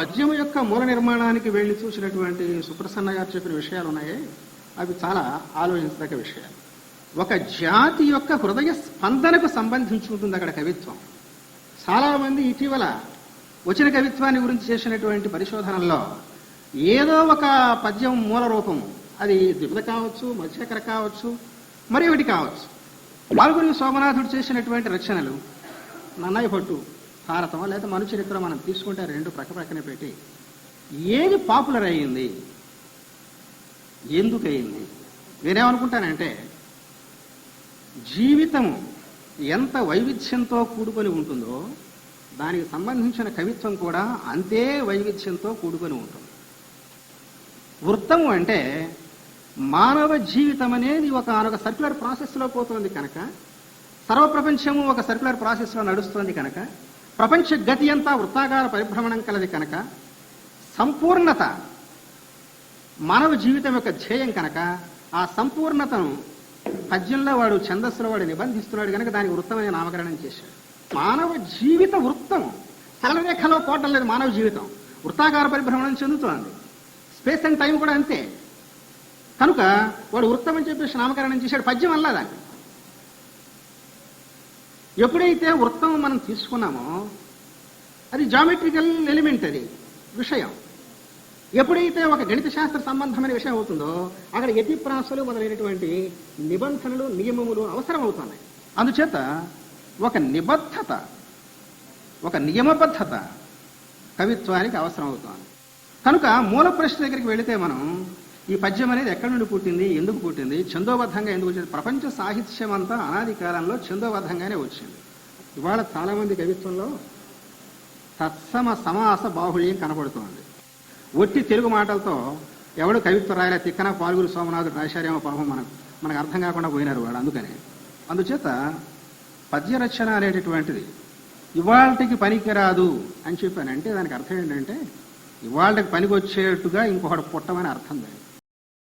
పద్యం యొక్క మూల నిర్మాణానికి వెళ్ళి చూసినటువంటి సుప్రసన్న గారు చెప్పిన విషయాలు ఉన్నాయే. అవి చాలా ఆలోచించదగ్గ విషయాలు. ఒక జాతి యొక్క హృదయ స్పందనకు సంబంధించి ఉంటుంది అక్కడ కవిత్వం. చాలామంది ఇటీవల వచ్చిన కవిత్వాన్ని గురించి చేసినటువంటి పరిశోధనల్లో ఏదో ఒక పద్యం మూల రూపం. అది ద్విపద కావచ్చు మధ్యకర కావచ్చు మరి ఒకటి కావచ్చు. పాల్గొని సోమనాథుడు చేసినటువంటి రచనలు నన్నయ్య పట్టు. భారతం లేదా మను చరిత్ర మనం తీసుకుంటే రెండు ప్రక్క ప్రక్కనే పెట్టి ఏది పాపులర్ అయ్యింది? ఎందుకు అయ్యింది? నేనేమనుకుంటానంటే జీవితం ఎంత వైవిధ్యంతో కూడుకొని ఉంటుందో దానికి సంబంధించిన కవిత్వం కూడా అంతే వైవిధ్యంతో కూడుకొని ఉంటుంది. వృత్తము అంటే మానవ జీవితం అనేది ఒక ఒక సర్క్యులర్ ప్రాసెస్లో పోతుంది కనుక సర్వప్రపంచము ఒక సర్క్యులర్ ప్రాసెస్లో నడుస్తుంది కనుక ప్రపంచ గతి అంతా వృత్తాకార పరిభ్రమణం కలది కనుక సంపూర్ణత మానవ జీవితం యొక్క ధ్యేయం కనుక ఆ సంపూర్ణతను పద్యంలో వాడు ఛందస్సులో వాడు నిబంధిస్తున్నాడు కనుక దానికి వృత్తమైన నామకరణం చేశాడు. మానవ జీవిత వృత్తం. సరళరేఖలో పోవటం లేదు మానవ జీవితం. వృత్తాకార పరిభ్రమణం చెందుతోంది. స్పేస్ అండ్ టైం కూడా అంతే. కనుక వాడు వృత్తం అని చెప్పేసి నామకరణం చేశాడు. పద్యం అల్లా దాన్ని. ఎప్పుడైతే వృత్తం మనం తీసుకున్నామో అది జామెట్రికల్ ఎలిమెంట్ అది విషయం. ఎప్పుడైతే ఒక గణిత శాస్త్ర సంబంధమైన విషయం అవుతుందో అక్కడ యతి ప్రాసలు మొదలైనటువంటి నిబంధనలు నియమములు అవసరం అవుతున్నాయి అందుచేత ఒక నిబద్ధత ఒక నియమబద్ధత కవిత్వానికి అవసరం అవుతుంది కనుక మూల ప్రశ్న దగ్గరికి వెళితే మనం ఈ పద్యం అనేది ఎక్కడి నుండి పుట్టింది ఎందుకు పుట్టింది ఛందోబద్ధంగా ఎందుకు వచ్చింది? ప్రపంచ సాహిత్యం అంతా అనాది కాలంలో ఛందోబద్ధంగానే వచ్చింది. ఇవాళ చాలామంది కవిత్వంలో తత్సమ సమాస బాహుళ్యం కనబడుతోంది ఒట్టి తెలుగు మాటలతో ఎవడు కవిత్వం రాయలే తిక్కన పాల్గురు సోమనాథుడు రాశారేమో పాపం మనకు మనకు అర్థం కాకుండా పోయినారు వాడు అందుకని. అందుచేత పద్యరచన అనేటటువంటిది ఇవాళకి పనికిరాదు అని చెప్పాను అంటే దానికి అర్థం ఏంటంటే ఇవాళకి పనికి వచ్చేట్టుగా ఇంకొకటి పుట్టమని అర్థం దానికి